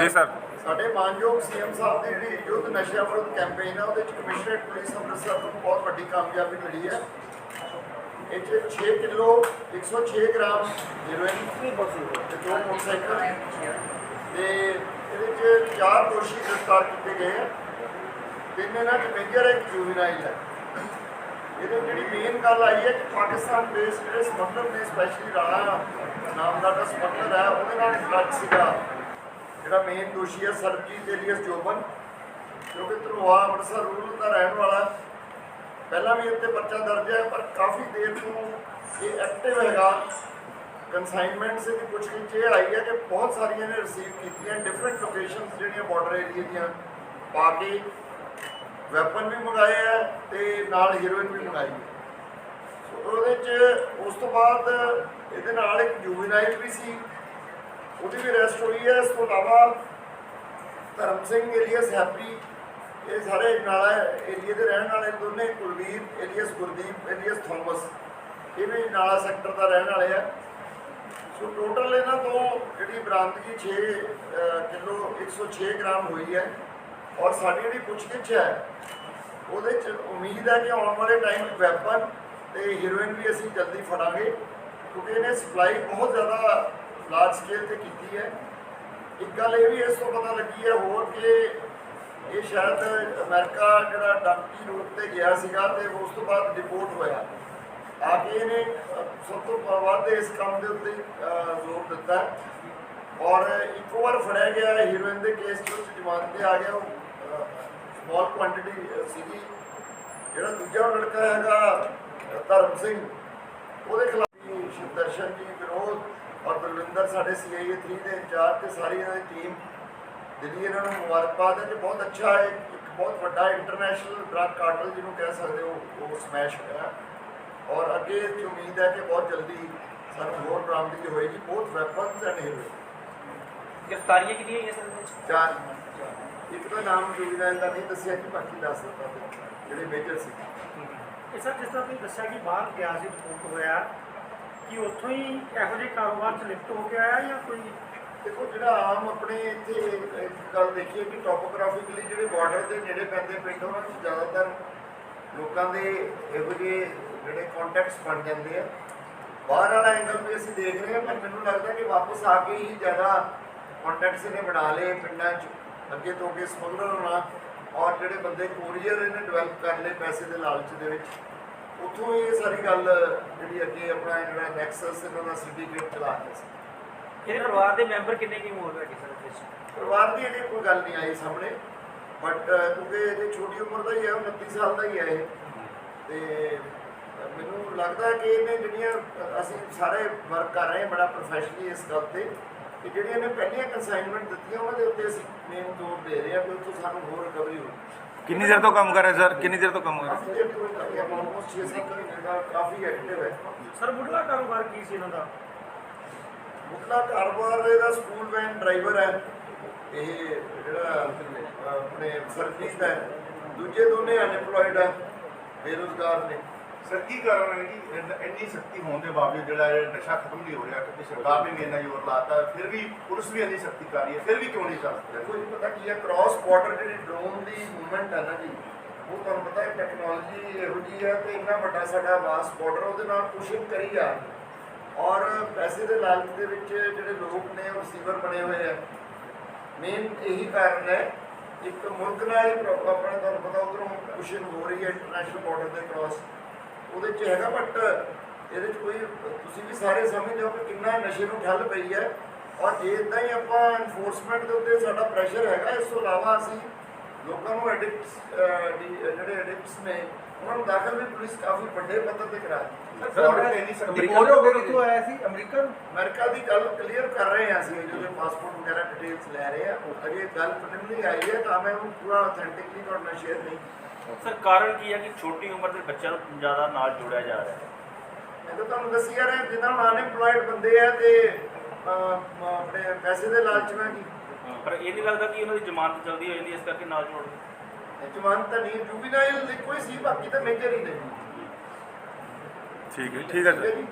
ਜੀ ਸਰ। ਸਾਡੇ ਮਾਨਯੋਗ ਸੀਐਮ ਸਾਹਿਬ ਦੀ ਜਿਹੜੀ ਯੁੱਧ ਨਸ਼ਿਆਂ ਵਿਰੁੱਧ ਕੈਂਪੇਨ ਆ ਉਹਦੇ ਚ ਕਮਿਸ਼ਨਰੇਟ ਪੁਲਿਸ ਅੰਮ੍ਰਿਤਸਰ ਨੂੰ ਬਹੁਤ ਵੱਡੀ ਕਾਮਯਾਬੀ ਮਿਲੀ ਹੈ। 'ਚ 6 ਕਿਲੋ 106 ਗ੍ਰਾਮ ਹੀਰੋਇਨ ਤੇ ਦੋ ਮੋਟਰਸਾਈਕਲ ਤੇ ਇਹਦੇ ਚ ਚਾਰ ਦੋਸ਼ੀ ਗ੍ਰਿਫਤਾਰ ਕੀਤੇ ਗਏ ਆ। ਤਿੰਨ ਇਹਨਾਂ ਚ ਮੇਜਰ ਇੱਕ ਜੂਵੀਨਾਈਲ ਹੈ। ਇਹਦੇ ਜਿਹੜੀ ਮੇਨ ਗੱਲ ਆਈ ਹੈ ਕਿ ਪਾਕਿਸਤਾਨ ਬੇਸ ਜਿਹੜੇ ਸਮਗਲਰ ਨੇ ਸਪੈਸ਼ਲੀ ਰਾਣਾ ਨਾਮ ਦਾ ਸਮਗਲਰ ਹੈ ਉਹਦੇ ਨਾਲ ਡਰੱਗ ਸੀਗਾ। ਜਿਹੜਾ ਮੇਨ ਦੋਸ਼ੀ ਹੈ ਸਰਬਜੀਤ ਏਲੀਅਸ ਜੋਬਨ ਕਿਉਂਕਿ ਕਿ ਅੰਮ੍ਰਿਤਸਰ ਰੂਰਲ ਦਾ ਰਹਿਣ ਵਾਲਾ ਪਹਿਲਾਂ ਵੀ ਇੱਥੇ ਪਰਚਾ ਦਰਜ ਹੈ, ਪਰ ਕਾਫੀ ਦੇਰ ਤੋਂ ਇਹ ਐਕਟਿਵ ਹੈਗਾ। ਕਨਸਾਈਨਮੈਂਟਸ ਦੀ ਪੁੱਛਗਿੱਛ ਇਹ ਆਈ ਹੈ ਕਿ ਬਹੁਤ ਸਾਰੀਆਂ ਨੇ ਰਿਸੀਵ ਕੀਤੀਆਂ ਡਿਫਰੈਂਟ ਲੋਕੇਸ਼ਨਸ ਜਿਹੜੀਆਂ ਬਾਰਡਰ ਏਰੀਆ ਦੀਆਂ ਪਾ ਕੇ ਵੈਪਨ ਵੀ ਮੰਗਾਏ ਆ ਤੇ ਨਾਲ ਹੀਰੋਇਨ ਵੀ ਮੰਗਾਈ ਸੋ ਉਹਦੇ ਚ ਉਸ ਤੋਂ ਬਾਅਦ ਇਹਦੇ ਨਾਲ ਇੱਕ ਜੂਵੀਨਾਈਲ ਵੀ ਸੀ ਉਹਦੀ ਵੀ ਰੈਸਟ ਹੋਈ ਹੈ ਇਸ ਤੋਂ ਇਲਾਵਾ ਧਰਮ ਸਿੰਘ ਏਲੀਅਸ ਹੈਪੀ ਇਹ ਸਾਰੇ ਨਾਲਾ ਏਰੀਏ ਦੇ ਰਹਿਣ ਵਾਲੇ ਦੋਨੇ Kulvir alias Gurdeep alias Thomas ਇਹ ਵੀ ਨਾਲਾ ਸੈਕਟਰ ਦਾ ਰਹਿਣ ਵਾਲੇ ਆ। ਸੋ ਟੋਟਲ ਇਹਨਾਂ ਤੋਂ ਜਿਹੜੀ ਬਰਾਮਦਗੀ 6 ਅਹ, ਕਿਲੋ 106 ਗ੍ਰਾਮ ਹੋਈ ਹੈ। ਔਰ ਸਾਡੀ ਜਿਹੜੀ ਪੁੱਛਗਿੱਛ ਹੈ ਉਹਦੇ ਚ ਉਮੀਦ ਹੈ ਕਿ ਆਉਣ ਵਾਲੇ ਟਾਈਮ ਵੈਪਨ ਤੇ ਹੀਰੋਇਨ ਵੀ ਅਸੀਂ ਜਲਦੀ ਫੜਾਂਗੇ ਕਿਉਂਕਿ ਇਹਨੇ ਸਪਲਾਈ ਬਹੁਤ ਜ਼ਿਆਦਾ ਲਾਰਜ ਸਕੇਲ ਤੇ ਕੀਤੀ ਹੈ। ਇੱਕ ਗੱਲ ਇਹ ਵੀ ਇਸ ਤੋਂ ਪਤਾ ਲੱਗੀ ਹੈ ਹੋਰ ਕਿ ਇਹ ਸ਼ਾਇਦ ਅਮਰੀਕਾ ਜਿਹੜਾ ਡੰਕੀ ਰੂਟ ਤੇ ਗਿਆ ਸੀਗਾ ਤੇ ਉਸ ਤੋਂ ਬਾਅਦ ਡਿਪੋਰਟ ਹੋਇਆ। ਆ ਕੇ ਇਹਨੇ ਸਭ ਤੋਂ ਵੱਧ ਇਸ ਕੰਮ ਦੇ ਉੱਤੇ ਜ਼ੋਰ ਦਿੱਤਾ। ਔਰ ਇੱਕ ਵਾਰ ਫੜਿਆ ਗਿਆ ਹੀਰੋਇਨ ਦੇ ਕੇਸ ਚ ਉਸ ਜ਼ਮਾਨਤ ਤੇ ਆ ਗਿਆ ਉਹ ਸਮਾਲ ਕੁਆਂਟੀਟੀ ਸੀਗੀ। ਜਿਹੜਾ ਦੂਜਾ ਲੜਕਾ ਹੈਗਾ ਧਰਮ ਸਿੰਘ, ਉਹਦੇ ਖਿਲਾਫ ਵੀ ਸ਼ਿਵਦਰਸ਼ਨ ਜੀ ਵਿਰੋਧ ਔਰ ਬਲਵਿੰਦਰ ਸਾਡੇ ਸੀਆਈਏ 3 ਦੇ ਇੰਚਾਰਜ ਤੇ ਸਾਰੀ ਇਹਨਾਂ ਦੀ ਟੀਮ ਦਿੱਲੀ ਇਹਨਾਂ ਨੂੰ ਮੁਬਾਰਕਬਾਦ ਹੈ ਕਿ ਬਹੁਤ ਅੱਛਾ ਹੈ ਇੱਕ ਬਹੁਤ ਵੱਡਾ ਇੰਟਰਨੈਸ਼ਨਲ ਡਰੱਗ ਕਾਰਟਲ ਜਿਹਨੂੰ ਕਹਿ ਸਕਦੇ ਹੋ ਉਹ ਸਮੈਸ਼ ਹੋਇਆ ਔਰ ਅੱਗੇ ਇਹ ਉਮੀਦ ਹੈ ਕਿ ਬਹੁਤ ਜਲਦੀ ਸਾਨੂੰ ਹੋਰ ਬਰਾਮਦਗੀ ਹੋਏਗੀ ਬਹੁਤ ਵੈਪਨਸ ਐਂਡ ਹੀਰੋ ਗ੍ਰਿਫਤਾਰੀਆਂ ਕਿੰਨੀਆਂ ਹੋਈਆਂ ਸਰ ਵਿੱਚ? ਚਾਰ। ਇੱਕ ਦਾ ਨਾਮ ਜੁਗਦਾਨ ਦਾ ਨਹੀਂ ਦੱਸਿਆ ਕਿ ਬਾਕੀ ਦੱਸ ਦਿੱਤਾ। ਜਿਹੜੇ ਮੇਜਰ ਸੀ। ਇਹ ਸਰ ਜਿਸ ਤਰ੍ਹਾਂ ਤੁਸੀਂ ਦੱਸਿਆ ਕਿ ਬਾਹਰ ਗਿਆ ਸੀ ਰਿਪੋਰਟ ਹੋਇਆ ਕਿ ਉੱਥੋਂ ਹੀ ਇਹੋ ਜਿਹੇ ਕਾਰੋਬਾਰ ਚ ਲਿਫਟ ਹੋ ਕੇ ਆਇਆ ਜਾਂ ਕੋਈ ਦੇਖੋ, ਜਿਹੜਾ ਆਮ ਆਪਣੇ ਇੱਥੇ ਇੱਕ ਗੱਲ ਦੇਖੀਏ ਕਿ ਟੋਪੋਗ੍ਰਾਫਿਕਲੀ ਜਿਹੜੇ ਬਾਰਡਰ ਦੇ ਨੇੜੇ ਪੈਂਦੇ ਪਿੰਡ, ਉਹਨਾਂ 'ਚ ਜ਼ਿਆਦਾਤਰ ਲੋਕਾਂ ਦੇ ਇਹੋ ਜਿਹੇ ਜਿਹੜੇ ਕੰਟੈਕਟਸ ਬਣ ਜਾਂਦੇ ਆ। ਬਾਹਰ ਵਾਲਾ ਐਂਗਲ ਵੀ ਅਸੀਂ ਦੇਖ ਰਹੇ ਹਾਂ, ਪਰ ਮੈਨੂੰ ਲੱਗਦਾ ਕਿ ਵਾਪਸ ਆ ਕੇ ਹੀ ਜ਼ਿਆਦਾ ਕੰਟੈਕਟਸ ਇਹਨੇ ਬਣਾ ਲਏ ਪਿੰਡਾਂ 'ਚ, ਅੱਗੇ ਤੋਂ ਅੱਗੇ ਸਮਗਲਰ ਹੋਣਾ, ਔਰ ਜਿਹੜੇ ਬੰਦੇ ਕੋਰੀਅਰ ਇਹਨੇ ਡਿਵੈਲਪ ਕਰ ਲਏ ਪੈਸੇ ਦੇ ਲਾਲਚ ਦੇ ਵਿੱਚ। ਉੱਥੋਂ ਇਹ ਸਾਰੀ ਗੱਲ ਜਿਹੜੀ ਅੱਗੇ ਆਪਣਾ ਜਿਹੜਾ ਨੈਕਸਸ ਇਹਨਾਂ ਦਾ ਸਿੰਡੀਕੇਟ ਚਲਾ ਰਿਹਾ ਸੀ। ਇਹਦੇ ਪਰਿਵਾਰ ਦੇ ਮੈਂਬਰ ਕਿੰਨੇ ਕੀ ਮੋਰ ਹੈ ਸਰ ਇਹਦੇ ਵਿੱਚ ਪਰਿਵਾਰ ਦੀ ਅਜੇ ਕੋਈ ਗੱਲ ਨਹੀਂ ਆਈ ਸਾਹਮਣੇ ਬਟ ਕਿਉਂਕਿ ਇਹਦੀ ਛੋਟੀ ਉਮਰ ਦਾ ਹੀ ਹੈ ਉਹ 29 ਸਾਲ ਦਾ ਹੀ ਹੈ ਇਹ। ਤੇ ਮੈਨੂੰ ਲੱਗਦਾ ਕਿ ਇਹਨੇ ਜਿਹੜੀਆਂ ਅਸੀਂ ਸਾਰੇ ਵਰਕ ਕਰ ਰਹੇ ਹਾਂ ਬੜਾ ਪ੍ਰੋਫੈਸ਼ਨਲੀ ਇਸ ਗੱਲ ਤੇ ਕਿ ਜਿਹੜੀਆਂ ਇਹਨੇ ਪਹਿਲੀਆਂ ਕਨਸਾਈਨਮੈਂਟ ਦਿੱਤੀਆਂ ਉਹਨਾਂ ਦੇ ਉੱਤੇ ਅਸੀਂ ਮੇਨ ਜ਼ੋਰ ਦੇ ਰਹੇ ਹਾਂ ਕਿ ਉੱਥੋਂ ਸਾਨੂੰ ਹੋਰ ਰਿਕਵਰੀ ਹੋਵੇ ਕਿੰਨੀ ਦੇਰ ਤੋਂ ਕੰਮ ਕਰ ਰਹੇ ਸਰ? ਕਿੰਨੀ ਦੇਰ ਤੋਂ ਕੰਮ ਕਰ ਰਹੇ? ਕਾਫੀ ਦੇਰ ਤੋਂ ਕਰ ਰਹੇ ਹਾਂ ਆਲਮੋਸਟ 6-7 ਮਹੀਨੇ ਦਾ ਕਾਫੀ ਐਕਟਿਵ ਹੈ। ਸਰ ਮੁੱਢਲਾ ਕਾਰੋਬਾਰ ਕੀ ਸੀ ਇਹਨਾਂ ਦਾ? ਮੁੱਢਲਾ ਕਾਰੋਬਾਰ ਇਹਦਾ ਸਕੂਲ ਵੈਨ ਡਰਾਈਵਰ ਹੈ। ਇਹ ਜਿਹੜਾ ਆਪਣੇ ਸਰਵਿਸ ਦਾ ਹੈ। ਦੂਜੇ ਦੋਨੇ ਅਨਪਲੋਇਡ ਹੈ ਬੇਰੁਜ਼ਗਾਰ ਨੇ। ਸਰ ਕੀ ਕਾਰਨ ਹੈ ਕਿ ਇੰਨ- ਇੰਨੀ ਸਖਤੀ ਹੋਣ ਦੇ ਬਾਵਜੂਦ ਜਿਹੜਾ ਇਹ ਨਸ਼ਾ ਖਤਮ ਨਹੀਂ ਹੋ ਰਿਹਾ ਕਿਉਂਕਿ ਸਰਕਾਰ ਨੇ ਵੀ ਇੰਨਾ ਜ਼ੋਰ ਲਾਤਾ, ਫਿਰ ਵੀ ਪੁਲਿਸ ਵੀ ਇੰਨੀ ਸਖਤੀ ਕਰ ਰਹੀ ਹੈ, ਫਿਰ ਵੀ ਕਿਉਂ ਨਹੀਂ ਚੱਲ ਰਿਹਾ? ਦੇਖੋ ਜੀ ਪਤਾ ਕੀ ਹੈ ਕ੍ਰਾਸ ਬਾਰਡਰ ਜਿਹੜੀ ਡਰੋਨ ਦੀ ਮੂਵਮੈਂਟ ਹੈ ਨਾ ਜੀ, ਉਹ ਤੁਹਾਨੂੰ ਪਤਾ ਹੈ ਟੈਕਨੋਲੋਜੀ ਇਹੋ ਜੀ ਹੈ ਤੇ ਇੰਨਾ ਵੱਡਾ ਸਾਡਾ ਵਾਸ ਬਾਰਡਰ ਉਹਦੇ ਨਾਲ ਪੁਸ਼ਿੰਗ ਕਰੀ ਜਾ ਰਹੀ ਹੈ। ਔਰ ਪੈਸੇ ਦੇ ਲਾਲਚ ਦੇ ਵਿੱਚ ਜਿਹੜੇ ਲੋਕ ਨੇ, ਉਹ ਰਿਸੀਵਰ ਬਣੇ ਹੋਏ ਆ। ਮੇਨ ਇਹੀ ਕਾਰਨ ਹੈ, ਇੱਕ ਮੁਲਕ ਨਾਲ ਹੀ ਪ੍ਰੋ- ਆਪਣਾ ਤੁਹਾਨੂੰ ਪਤਾ ਉਧਰੋਂ ਪੁਸ਼ਿੰਗ ਹੋ ਰਹੀ ਹੈ ਇੰਟਰਨੈਸ਼ਨਲ ਬਾਰਡਰ ਦੇ ਕ੍ਰਾਸ ਉਹਦੇ ਚ ਹੈਗਾ ਬਟ ਇਹਦੇ ਚ ਕੋਈ ਤੁਸੀਂ ਵੀ ਸਾਰੇ ਸਮਝਦੇ ਹੋ ਕਿ ਕਿੰਨਾ ਨਸ਼ੇ ਨੂੰ ਠੱਲ ਪਈ ਹੈ। ਔਰ ਜੇ ਇਦਾਂ ਹੀ ਆਪਾਂ ਐਨਫੋਰਸਮੈਂਟ ਦੇ ਉੱਤੇ ਸਾਡਾ ਪ੍ਰੈਸ਼ਰ ਹੈਗਾ ਇਸ ਤੋਂ ਇਲਾਵਾ ਅਸੀਂ ਲੋਕਾਂ ਨੂੰ ਐਡਿਕਟਸ ਜਿਹੜੇ ਐਡਿਕਟਸ ਨੇ ਉਹਨਾਂ ਨੂੰ ਦਾਖਲ ਵੀ ਪੁਲਿਸ ਕਾਫੀ ਵੱਡੇ ਪੱਧਰ ਤੇ ਕਰਾ ਰਿਪੋਰਟ ਹੋ। ਕੇ ਕਿੱਥੋਂ ਆਇਆ ਸੀ? ਅਮਰੀਕਾ ਅਮਰੀਕਾ ਦੀ ਗੱਲ ਕਲੀਅਰ ਕਰ ਰਹੇ ਹਾਂ ਅਸੀਂ ਜਦੋਂ ਪਾਸਪੋਰਟ ਵਗੈਰਾ ਡਿਟੇਲਸ ਲੈ ਰਹੇ ਹਾਂ ਅਜੇ ਗੱਲ ਪ੍ਰੀਲਿਮਿਨਰੀ ਆਈ ਹੈ ਤਾਂ ਮੈਂ ਉਹਨੂੰ ਪੂਰਾ ਅਥੈਂਟਿਕਲੀ ਤੁਹਾਡੇ ਨਾਲ ਸ਼ੇਅਰ ਨਹੀਂ ਸਰ ਕਾਰਨ ਕੀ ਹੈ ਕਿ ਛੋਟੀ ਉਮਰ ਦੇ ਬੱਚਿਆਂ ਨੂੰ ਜ਼ਿਆਦਾ ਨਾਲ ਜੋੜਿਆ ਜਾ ਰਿਹਾ ਹੈ? ਮੈਂ ਤਾਂ ਤੁਹਾਨੂੰ ਦੱਸੀ ਜਾ ਰਿਹਾ ਜਿਨ੍ਹਾਂ ਨੂੰ ਅਨਐਮਪਲੋਇਡ ਬੰਦੇ ਆ ਤੇ ਅਹ, ਆਪਣੇ ਪੈਸੇ ਦੇ ਲਾਲਚ ਨਾਲ ਕੀ ਪਰ ਇਹ ਨਹੀਂ ਲੱਗਦਾ ਕਿ ਉਹਨਾਂ ਦੀ ਜ਼ਮਾਨਤ ਜਲਦੀ ਹੋ ਜਾਂਦੀ ਹੈ, ਇਸ ਕਰਕੇ ਨਾਲ ਜੋੜ ਜਵਾਨ ਤਾਂ ਨਹੀਂ ਜੁਬੀਨਾਈਲ ਇੱਕੋ ਹੀ ਸੀ ਬਾਕੀ ਤਾਂ ਮੇਜਰ ਹੀ ਨੇ। ਠੀਕ ਹੈ ਠੀਕ ਹੈ। ਸਰ ਜੀ।